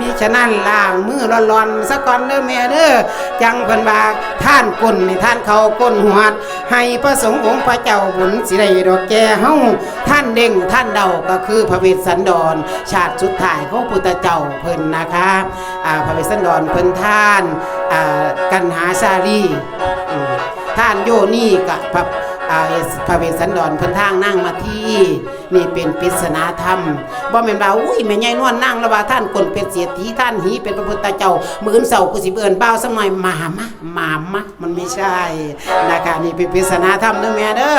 มีฉะนั้นล้างมือร้อนๆซะก่อนเด้อแม่เด้อจังเพิ่นว่าท่านก้นนี่ท่านเขาก้นหัวดให้พระสงฆ์องค์พระเจ้าบุญสิได้ดอกแก่เฮาท่านเด้งท่านเดาก็คือพระเวสสันดร ชาติสุดท้ายของพุทธเจ้าเพิ่นนะคะอ่าพระเวสสันดรเพิ่นท่านอ่ากันหาชาลีท่านโยนี่กับพระ อาพระเวสสันดรเพิ่นทางนั่งมาที่นี่เป็นปริศนาธรรมบ่แม่นว่าอุ้ยแม่ใหญ่นวลนั่งแล้วว่าท่านคนเป็นเศรษฐีท่านหีเป็นพระพุทธเจ้ามื้ออื่นเสาร์กูสิเบิ่นบ่าวสักหน่อยมามะมามะมันไม่ใช่นะคะนี่เป็นปริศนาธรรมเด้อแม่เด้อ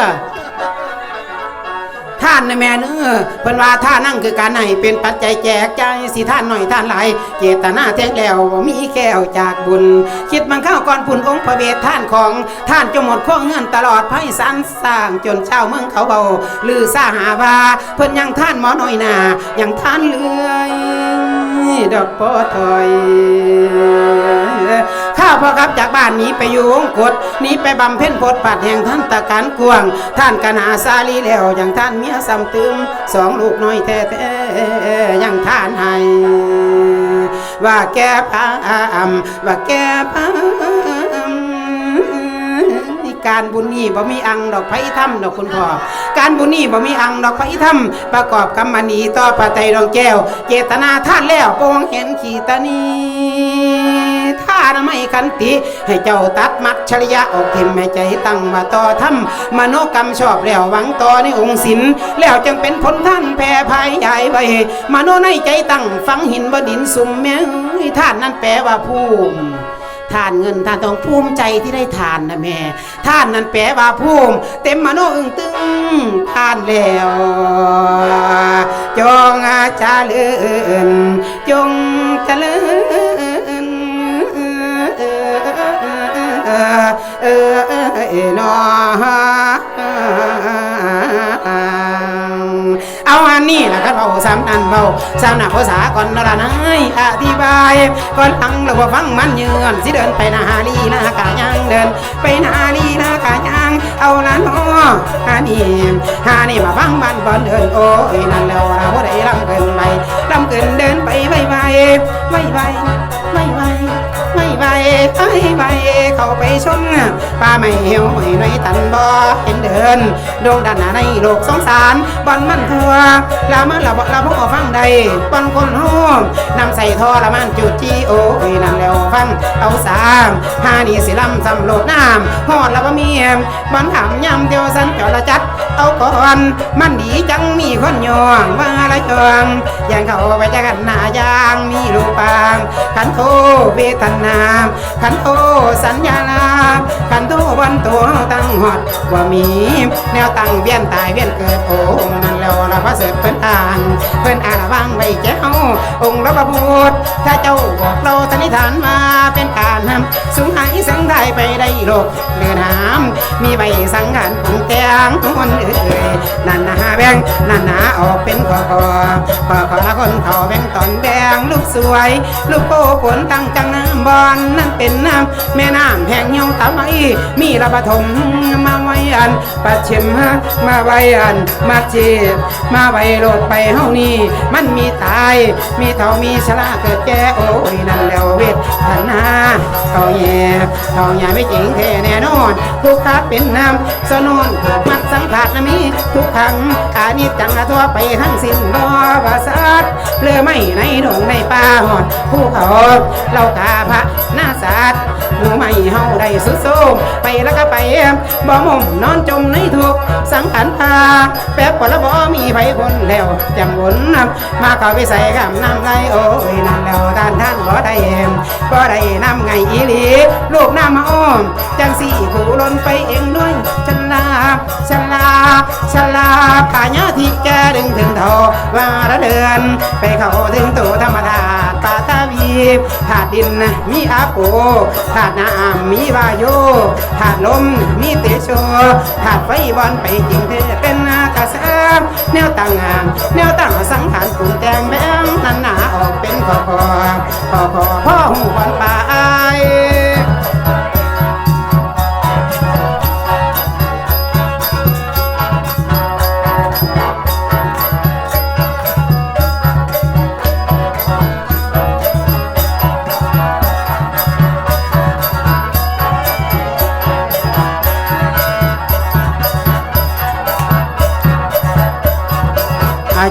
ท่านนแม่เนื้อเพิ่นว่าท่านั่งคือการให้เป็นปัจจัยแจกใจสิท่านหน่อยท่านหลายเจตนาแท้งแล้วว่ามีแก้วจากบุญ คิดมันเข้าก่อนพุ่นองค์พระเวทท่านของท่านจงหมดข้อเงื่อนตลอดไพศาลสร้างจนชาเมืองเขาเบาลือซาหาว่าเพิ่นยังท่านหมอหน้อยหนายังท่านเลื่อยดอกปอถอย พ่อครับจากบ้านหนี้ไปอยู่วงกฏหนี้ไปบำเพ็ญพดปัดแห่งท่านตะการกวง ท่านกนาซาลีแล้วอย่างท่านเมียซ้ำตึมสองลูกน้อยแท้ๆยังท่านให้ว่าแกพามว่าแกพามการบุญนี่บ่มีอังดอกไผ่ถ้ำดอกคุณพ่อการบุญนี่บ่มีอังดอกไผ่ถ้ำประกอบกรรมนีต่อปะไตรองแก้ว เจตนาท่านแล้วโปองเห็นขีตานี ท่านไม่ขันติ ให้เจ้าตัดมัดชริยะออกทิมให้ใจตั้งมาต่อทำมโนกรรมชอบแล้วหวังต่อในองค์ศิลแล้วจึงเป็นผลท่านแผ่ภัยใหญ่ไว้มโนในใจตั้งฟังหินบดินสุ่มแม้ยท่านนั้นแปลว่าภูมิทานเงินทานทองภูมิใจที่ได้ทานนะแม่ท่านนั้นแปลว่าภูมิ เต็มมโนอึ้งตึงทานแล้วจงอาจาเลื่นจงเจริญ อเออเออนอเอาอันนี้นะก็เบาสามนันเบาสามหนักภาษาก่อนนละนายอธิบายก่อนฟังแล้วก็ฟังมันเยือนสิเดินไปนาลีนากายังเดิน ไปนาลีนากายังเอาละเนาะฮานี่ฮานี่มาฟังมันบอลเดินโอ้ยนั่นแล้วเราบ่ได้ลำเกินไปลำเกินเดินไปไวไวไวไวไวไวไวไวไวไวเข้าไปชม ป้าไม่เหี่ยวไม่ในตันบ่เห็นเดินโด่งดันหนาในโลกสงสารบอลมันทัวลามันละบ่ละบ่ฟังใดบอลคนหูนำใส่ท่อละมันจุดจีโอ้ยนั่นแล้วฟังเอาสามหานี่สิลำสำโลดน้ำหอดละบ่มีบอลถามยำเดียวสันจอละจัด เอาก่อนมันดีจังมีคนยองว่าละจองอย่างเขาไปจะกันหน้ายางมีรูปางขันโทเวทนาขันโทสัญญาลาขันโทวันตัวตั้งหอดว่ามี แนวตั้งเวียนตายเวียนเกิดโอ้งนั่นแล้วละพระเสด็จเพิ่นอ่านเพิ่นอานระวังไว้แจ้วองค์ละพระพุทธถ้าเจ้าบอกเราสันนิษฐานมาเป็นการนำสูงหายสัง ได้ไปได้โลกเรือน้ำมีใบสังขารของแตงทุกคนเอ่ยนั่นนะหาแบงนั่นนะออกเป็นขอขอขอขอละคนเขาแบงตอนแดงลูกสวย ลูกโป่ฝนตั้งจังน้ำบอนนั่นเป็นน้ำแม่น้ำแห้งเหี่ยวตาไมมีระบถมมาไว้อันปัดเชมมาไว้อันมาเจ็บมาไว้โลดไปเฮานี่มันมีตาย มีเท่ามีชราเกิดแก่โอ้ยนั่นแล้วเวทนาเขาแย่เขาแย่าไม่จริงแท้แน่นอน ทุกขาเป็นน้ำสนนผูกมัดสังขารนะมีทุกขังอานิจจังทั่วไปทั้งสิ้นบ่บาสัตเลือไม่ในดงในป่าหอดภูเขาเรากาพระหน้าสัตว์หนูไม่เฮาได้สุดโซมไปแล้วก็ไปบ่มุมนอนจมในทุกสังขารพาแป๊บปละบ่มีไผคนแล้วจำวนมาเข้าไปใส่กำน้ำไรโอ้ บ่ได้นำไงอีหลีลูกน้ำมาอ้อม จังสี่ผู้ลนไปเองด้วยฉลาฉลาฉลาพาญาที่แกดึงถึงเท่าว่าระเดิน ไปเข้าถึงตัวธรรมดาปาตาวีธาตุดินมีอาโปธาตุน้ำมีวาโยธาตุลมมีเตโชธาตุไฟบอลไปจริงเธอเป็นอากาศ แนวตั้งงามแนวตั้งสังขารปรุงแต่งแบงนั้นหนาออกเป็นขอคอขอขอพ่อหูควันป่า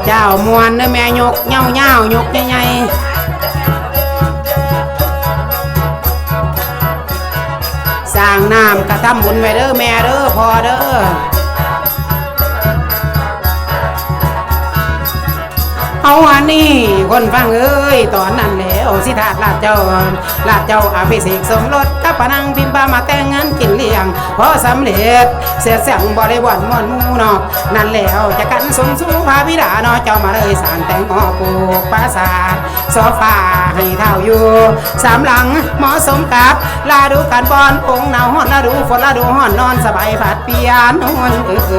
เจ้ามวนเด้อแม่ยกเง่าเง่ายกใหญ่ๆสร้างน้ำกระทำบุญไว้เด้อแม่เด้อพอเด้อ เอาอันนี้คนฟังเอ้ยตอนนั้นแล้วสิทาดลาดเจ้าลาดเจ้าอาภิเษกสมรสกับปนังพิมพ์ามาแต่งงานกินเลี้ยงพอสำเร็จเสียเสียงบริวารมวนมูนอกนั่นแล้วจะกันสมสู่พาบิดาเนาะเจ้ามาเลยสางแต่งหอปลูกปราสาทโซฟาให้เท่าอยู่สามหลังเหมาะสมกับลาดูการบอนองหนาวฮ้อนลาดูฝนลาดูฮ้อนนอนสบายผัดเปียนนวลเออ